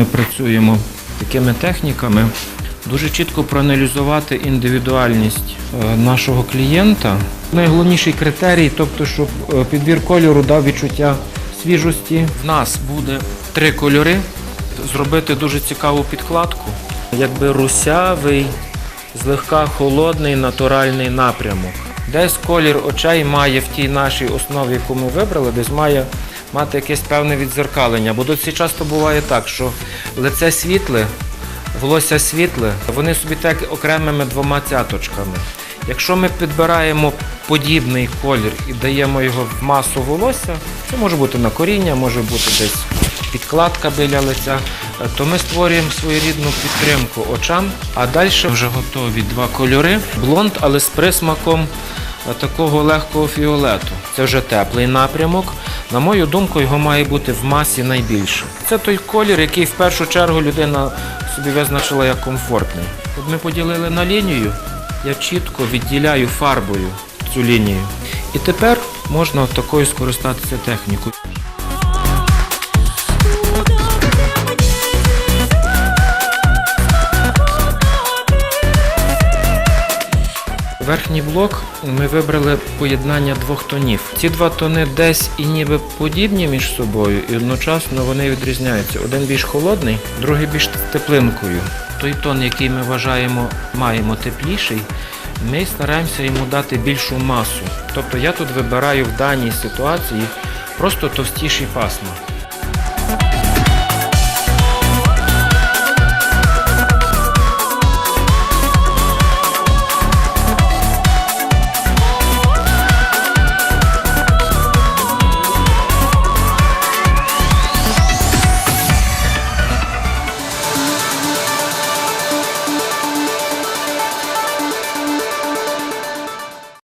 Ми працюємо такими техніками. Дуже чітко проаналізувати індивідуальність е, нашого клієнта. Найголовніший критерій, тобто, щоб е, підбір кольору дав відчуття свіжості. В нас буде три кольори. Зробити дуже цікаву підкладку. Якби русявий, злегка холодний натуральний напрямок. Десь колір очей має в тій нашій основі, яку ми вибрали, десь має мати якесь певне відзеркалення. Бо досить часто буває так, що лице світле, волосся світле, вони собі так окремими двома цяточками. Якщо ми підбираємо подібний колір і даємо його в масу волосся, це може бути на коріння, може бути десь підкладка біля лиця, е, то ми створюємо своєрідну підтримку очам, а далі вже готові два кольори. Блонд, але з присмаком е, такого легкого фіолету. Це вже теплий напрямок. На мою думку, його має бути в масі найбільше. Це той колір, який в першу чергу людина собі визначила як комфортний. От ми поділили на лінію, я чітко відділяю фарбою цю лінію. І тепер можна такою скористатися технікою. Верхній блок ми вибрали поєднання двох тонів. Ці два тони десь і ніби подібні між собою, і одночасно вони відрізняються. Один більш холодний, другий більш теплинкою. Той тон, який ми вважаємо, маємо тепліший, ми стараємося йому дати більшу масу. Тобто я тут вибираю в даній ситуації просто товстіші пасма.